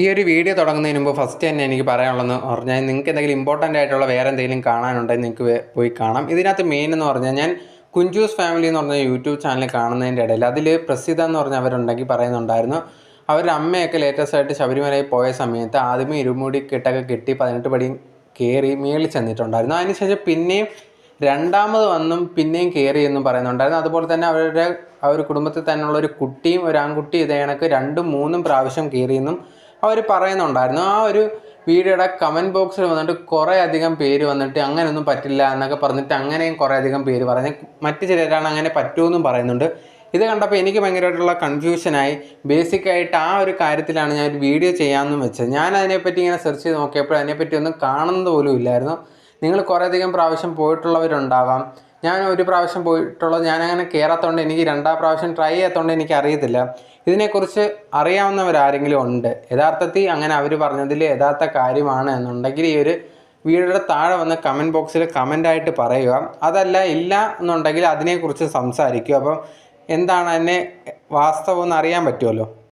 ഈ ഒരു വീഡിയോ തുടങ്ങുന്നതിന് മുമ്പ് ഫസ്റ്റ് തന്നെ എനിക്ക് പറയാനുള്ളതെന്ന് പറഞ്ഞാൽ നിങ്ങൾക്ക് എന്തെങ്കിലും ഇമ്പോർട്ടന്റ് ആയിട്ടുള്ള വേറെ എന്തെങ്കിലും കാണാനുണ്ടെങ്കിൽ നിങ്ങൾക്ക് പോയി കാണാം. ഇതിനകത്ത് മെയിൻ എന്ന് പറഞ്ഞാൽ ഞാൻ കുഞ്ചൂസ് ഫാമിലി എന്ന് പറഞ്ഞ യൂട്യൂബ് ചാനൽ കാണുന്നതിന്റെ ഇടയിൽ അതിൽ പ്രസിദ്ധ എന്ന് പറഞ്ഞ അവരുണ്ടെങ്കിൽ പറയുന്നുണ്ടായിരുന്നു. അവരുടെ അമ്മയൊക്കെ ലേറ്റസ്റ്റ് ആയിട്ട് ശബരിമലയിൽ പോയ സമയത്ത് ആദ്യമേ ഇരുമുടി കെട്ടൊക്കെ കെട്ടി പതിനെട്ട് പടി കയറി മേളിൽ ചെന്നിട്ടുണ്ടായിരുന്നു. അതിനുശേഷം പിന്നെയും രണ്ടാമത് വന്നും പിന്നെയും കയറി എന്നും പറയുന്നുണ്ടായിരുന്നു. അതുപോലെ തന്നെ അവരുടെ ആ ഒരു കുടുംബത്തിൽ തന്നെയുള്ള ഒരു കുട്ടിയും ഒരു ആൺകുട്ടി ഇതേ കണക്ക് രണ്ടും മൂന്നും പ്രാവശ്യം കയറിയെന്നും അവർ പറയുന്നുണ്ടായിരുന്നു ആ ഒരു വീഡിയോയുടെ കമന്റ് ബോക്സിൽ വന്നിട്ട് കുറേ അധികം പേര് വന്നിട്ട് അങ്ങനെയൊന്നും പറ്റില്ല എന്നൊക്കെ പറഞ്ഞിട്ട് അങ്ങനെയും കുറേ അധികം പേര് പറഞ്ഞ്. മറ്റു ചിലരാണ് അങ്ങനെ പറ്റുമെന്നും പറയുന്നുണ്ട്. ഇത് കണ്ടപ്പോൾ എനിക്ക് ഭയങ്കരമായിട്ടുള്ള കൺഫ്യൂഷനായി ബേസിക്കായിട്ട് ആ ഒരു കാര്യത്തിലാണ് ഞാൻ ഒരു വീഡിയോ ചെയ്യാമെന്നും വെച്ചത്. ഞാൻ അതിനെപ്പറ്റി ഇങ്ങനെ സെർച്ച് ചെയ്ത് നോക്കിയപ്പോൾ അതിനെപ്പറ്റി ഒന്നും കാണുന്നത് പോലും ഇല്ലായിരുന്നു. നിങ്ങൾ കുറേ അധികം പ്രാവശ്യം പോയിട്ടുള്ളവരുണ്ടാവാം. ഞാൻ ഒരു പ്രാവശ്യം പോയിട്ടുള്ളത് ഞാൻ അങ്ങനെ കയറാത്തതുകൊണ്ട് എനിക്ക് രണ്ടാം പ്രാവശ്യം ട്രൈ ചെയ്യാത്തതുകൊണ്ട് എനിക്ക് അറിയത്തില്ല ഇതിനെക്കുറിച്ച് അറിയാവുന്നവരാരെങ്കിലും ഉണ്ട്. യഥാർത്ഥത്തിൽ അങ്ങനെ അവർ പറഞ്ഞതിൽ യഥാർത്ഥ കാര്യമാണ് എന്നുണ്ടെങ്കിൽ ഈ ഒരു വീഡിയോയുടെ താഴെ വന്ന് കമന്റ് ബോക്സിൽ കമന്റായിട്ട് പറയുക. അതല്ല ഇല്ല എന്നുണ്ടെങ്കിൽ അതിനെക്കുറിച്ച് സംസാരിക്കുക. അപ്പം എന്താണ് അതിനെ വാസ്തവം എന്ന് അറിയാൻ പറ്റുമല്ലോ?